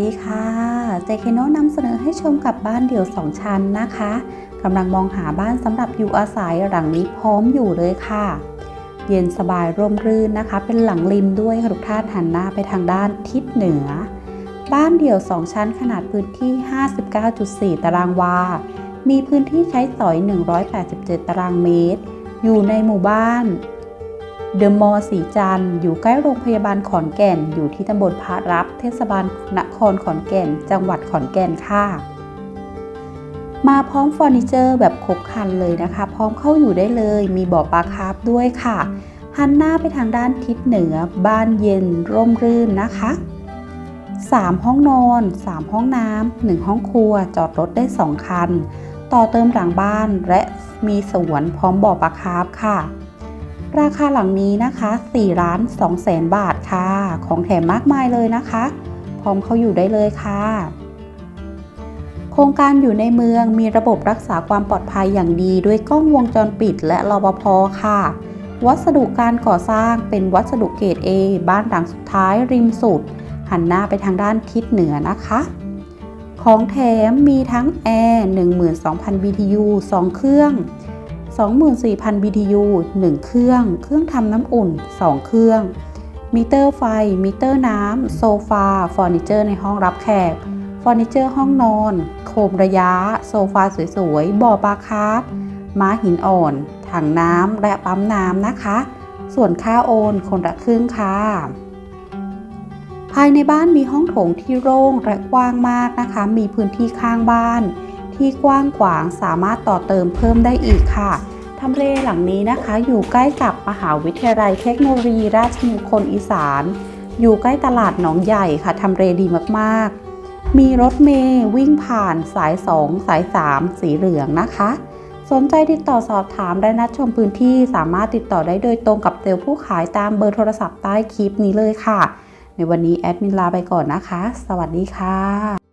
ดีค่ะเจคโนนำเสนอให้ชมกับบ้านเดี่ยว 2 ชั้นนะคะกำลังมองหาบ้านสำหรับอยู่อาศัยหลังนี้พร้อมอยู่เลยค่ะ เย็นสบายร่มรื่นนะคะ เป็นหลังริมด้วยค่ะทุกท่านหันหน้าไปทางด้านทิศเหนือ บ้านเดี่ยว 2 ชั้นขนาดพื้นที่ 59.4 ตารางวา มีพื้นที่ใช้สอย 187 ตารางเมตร อยู่ในหมู่บ้าน เดอะมอลสีจันอยู่ใกล้โรงพยาบาลขอนแก่น อยู่ที่ตำบลพระรับ เทศบาลนครขอนแก่น จังหวัดขอนแก่นค่ะ มาพร้อมเฟอร์นิเจอร์แบบครบครันเลยนะคะ พร้อมเข้าอยู่ได้เลย มีบ่อปลาคาร์ฟด้วยค่ะหันหน้าไปทางด้านทิศเหนือ บ้านเย็น ร่มรื่นนะคะ 3 ห้องนอน 3 ห้องน้ำ1ห้องครัว จอดรถได้ 2 คัน ต่อเติมหลังบ้านและมีสวนพร้อมบ่อปลาคาร์ฟค่ะ ราคาหลังนี้นะคะ4ล้าน2แสนบาทค่ะ ของแถมมากมายเลยนะคะ พร้อมเข้าอยู่ได้เลยค่ะ โครงการอยู่ในเมืองมีระบบรักษาความปลอดภัยอย่างดีด้วยกล้องวงจรปิดและรปภค่ะ วัสดุการก่อสร้างเป็นวัสดุเกรด A บ้านหลังสุดท้ายริมสุด หันหน้าไปทางด้านทิศเหนือนะคะ ของแถมมีทั้งแอร์12,000 BTU 2 เครื่อง 24,000 BTU 1 เครื่อง เครื่องทำน้ำอุ่น 2 เครื่อง มิเตอร์ไฟ มิเตอร์น้ำ โซฟา เฟอร์นิเจอร์ในห้องรับแขก เฟอร์นิเจอร์ห้องนอน โคมระยะ โซฟาสวยๆ บ่อปลาคาร์ฟม้าหินอ่อน ถังน้ำ และปั๊มน้ำนะคะ ส่วนค่าโอนคนละครึ่งค่ะ ภายในบ้านมีห้องโถงที่โล่งและกว้างมากนะคะ มีพื้นที่ข้างบ้าน ที่กว้างขวางสามารถต่อเติมเพิ่มได้อีกค่ะทำเลหลังนี้นะคะ อยู่ใกล้กับมหาวิทยาลัยเทคโนโลยีราชมงคลอีสาน อยู่ใกล้ตลาดหนองใหญ่ค่ะทำเลดีมากๆ มีรถเมย์วิ่งผ่านสาย 2 สาย 3 สีเหลืองนะคะ สนใจติดต่อสอบถามและนัดชมพื้นที่สามารถติดต่อได้โดยตรงกับเซลล์ผู้ขายตามเบอร์โทรศัพท์ใต้คลิปนี้เลยค่ะ ในวันนี้แอดมินลาไปก่อนนะคะ สวัสดีค่ะ